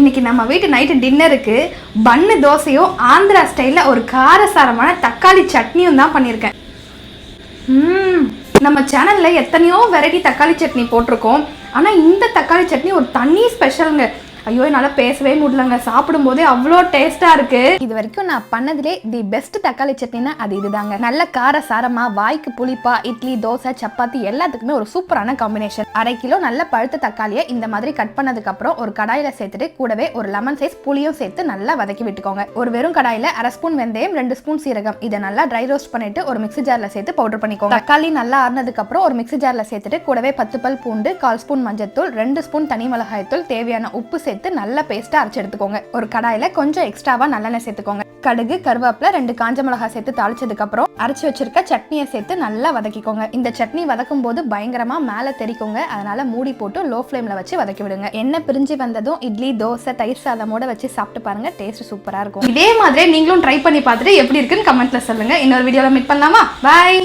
இன்னைக்கு நம்ம வீட்டு நைட்டு டின்னருக்கு பன்னு தோசையும் ஆந்திரா ஸ்டைலில் ஒரு காரசாரமான தக்காளி சட்னியும் தான் பண்ணியிருக்கேன். நம்ம சேனலில் எத்தனையோ வெரைட்டி தக்காளி சட்னி போட்டிருக்கோம். ஆனால் இந்த தக்காளி சட்னி ஒரு தனி ஸ்பெஷலுங்க ஐயோ என்னால் பேசவே முடியலங்க. சாப்பிடும்போதே அவ்வளோ டேஸ்ட்டாக இருக்குது இது வரைக்கும் நான் பண்ணதிலே தி பெஸ்ட் தக்காளி சட்னினா அது இதுதாங்க. நல்ல கார சாரமாக வாய்க்கு புளிப்பா இட்லி தோசை சப்பாத்தி எல்லாத்துக்குமே ஒரு சூப்பரான காம்பினேஷன் அரை கிலோ நல்ல பழுத்த தக்காளியை இந்த மாதிரி கட் பண்ணதுக்கப்புறம் ஒரு கடாயில சேர்த்துட்டு கூடவே ஒரு லெமன் சைஸ் புளியும் சேர்த்து நல்லா வதக்கி விட்டுக்கோங்க. ஒரு வெறும் கடாயில அரை ஸ்பூன் வெந்தயம் ரெண்டு ஸ்பூன் சீரகம். இதை நல்லா ட்ரை ரோஸ்ட் பண்ணிட்டு ஒரு மிக்ஸி ஜார்ல சேர்த்து பவுடர் பண்ணிக்கோங்க. தக்காளி நல்லா ஆறுனதுக்கு அப்புறம் ஒரு மிக்ஸி ஜார்ல சேர்த்துட்டு கூடவே பத்து பல் பூண்டு கால் ஸ்பூன் மஞ்சத்தூள் ரெண்டு ஸ்பூன் தனி மிளகாய் தூள் தேவையான உப்பு சேர்த்து நல்லா பேஸ்டா அரைச்சு எடுத்துக்கோங்க. ஒரு கடாயில கொஞ்சம் எக்ஸ்ட்ராவா நல்லெண்ணெய் சேர்த்துக்கோங்க. கடுகு கருவேப்பிலை ரெண்டு காஞ்ச மிளகாய் சேர்த்து தாளிச்சதுக்கு அப்புறம் அரைச்சு வச்சிருக்க சட்னியை சேர்த்து நல்லா வதக்கிக்கோங்க. இந்த சட்னி வதக்கும் போது பயங்கரமா மேலே தெறிக்கோங்க அதனால மூடி போட்டு லோ ஃப்ளேம்ல வச்சு வதக்கி விடுங்க. எண்ணெய் பிரிஞ்சு வந்ததும் இட்லி தோசை தயிர் சாதமோட வச்சு சாப்பிட்டு பாருங்க. டேஸ்ட் சூப்பரா இருக்கும். இதே மாதிரி நீங்களும் ட்ரை பண்ணி பார்த்துட்டு எப்படி இருக்குன்னு கமெண்ட்ல சொல்லுங்க. இன்னொரு வீடியோல மீட் பண்ணலாமா? பாய்